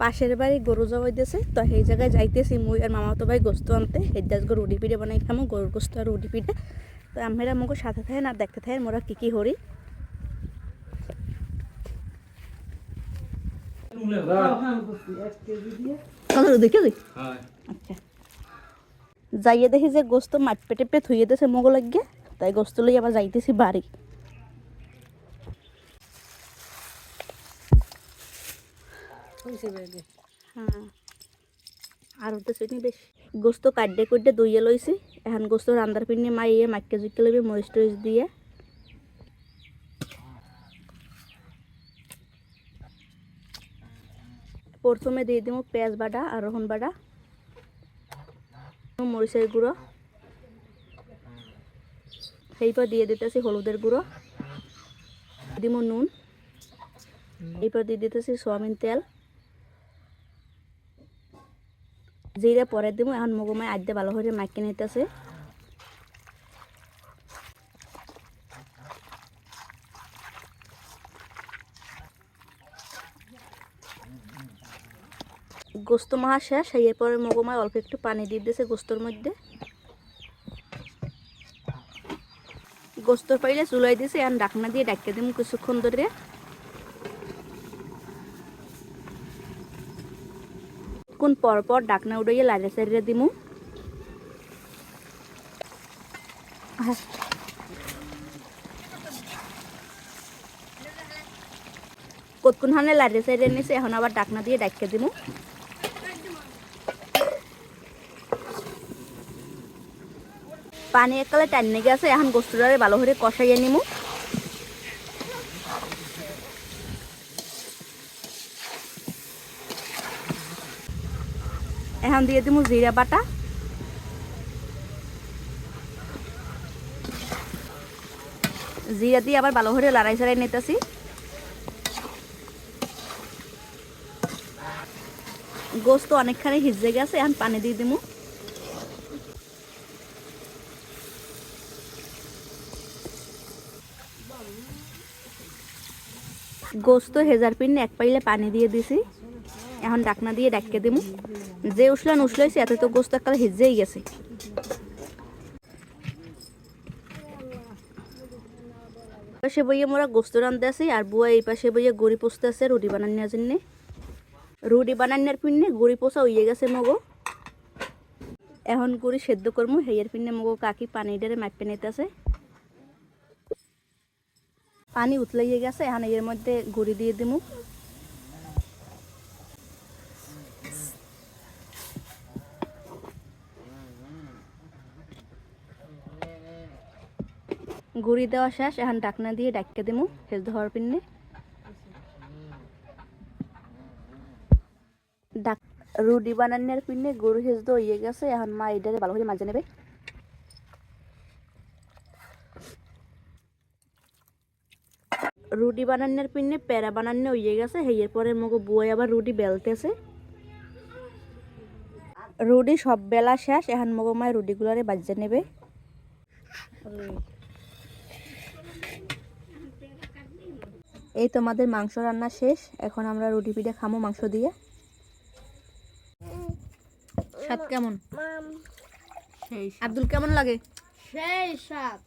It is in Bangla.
পাশের বাড়ি গরু জবাই দিয়েছে তো সেই জায়গায় যাইতেছি মুই আর মামা তো ভাই গোস্ত আনতে। হেদাস গরু রুটি পিঠে বানাই খামো, গরুর গোস্ত আর রুটি পিঠে। তো আমরা মুখো সাথে থাকেন আর দেখতে থাকেন মোরা কী কী হরি আচ্ছা। যাইয়ে দেখি যে গোস্ত মাট পেটে পেট থুইয়ে দিয়েছে মোগো লাগিয়ে। তাই গোস্ত লই আবার যাইতেছি বাড়ি। হ্যাঁ। আর হতেছে নি বেশ। গোস্ত কাটতে কুটতে দইয়ে লইছি। এখন গোস্ত রান্দার পিনে মাইয়ে মাইকে জুইকে লইবে, মরিচ দিয়ে। প্রথমে দিয়ে দিব পেঁয়াজ বাটা আর রসুন বাটা, মরিচের গুঁড়ো। সেইপর দিয়ে দিতেছি হলুদের গুঁড়ো। দিব নুন। এরপর দিয়ে দিতেছি সোয়াবিন তেল। জিরে পরে দিব, এখন মগুমাই আদ্যে ভালো করে মাইকে নিতেছে। গোস্ত মাহা শেষ এরপরে মগুমায় অল্প একটু পানি দিয়ে দিয়েছে গোস্তর মধ্যে। গোস্তর পাইলে চুলাই দিয়েছে এখন ডাকনা দিয়ে ডাকিয়ে দিম কিছুক্ষণ ধরে। কোন পর পর ডাকনা উড়াইয়ে লাড়ে সাইডে দিমু। কতক্ষণ হানে লাড়ে সাইডে নিছে, এখন আবার ডাকনা দিয়ে ডাকিয়ে দিমু পানি এককালে টাইনে গেছে এখন গোস্তটারে ভালো করে কষাইয়ে নিমু এখন দিয়ে দিব জিরা বাটা। জিরা দিয়ে আবার ভালো করে লড়াই সারাই নিতেছি। গোস্ত অনেকখানি হিজে গেছে, এখন পানি দিয়ে দিমু। গোস্ত হেজার পিন এক পাইলে পানি দিয়ে দিছি। এখন ডাকনা দিয়ে ডাককে দিমু। যে উসলান উসলাইছে এত তো গোস্ত এককালে হিজেই গেছে। পাশে বইয়ে মোরা গোস্ত রান্ধতে আছি আর বুয়া এই পাশে বইয়ে গড়ি পোস্তে আছে রুটি বানানোর জন্যে। রুটি বানানোর পিনে গড়ি পোষা হইয়ে গেছে মগো। এখন গড়ি সেদ্ধ করব হেয়ের পিনে মগো কাকি পানি ডেরে মাপে নিতেছে পানি উতলাইয়ে গেছে, এখন এর মধ্যে গুড়ি দিয়ে দিমু। গুড়ি দেওয়া শেষ, এখন ডাকনা দিয়ে ডাকিয়ে দিমু হেজ হওয়ার পিনে ডাক, রুটি বানানোর পিনে গরু তো ইয়ে গেছে, এখন মা এটারে ভালো করে মাজে নেবে। রুটি বানানোর পিনে প্যারা বানানো হয়ে গেছে হেয়ের পরে মগো বুয়াই আবার রুটি বেলতেছে। রুটি সব বেলা শেষ, এখন মগো মায় রুটিগুলোরে বাজে নেবে। এই তোমাদের মাংস রান্না শেষ। এখন আমরা রুটি পিঠে খামো মাংস দিয়ে। স্বাদ কেমন? আব্দুল কেমন লাগে? সেই সাত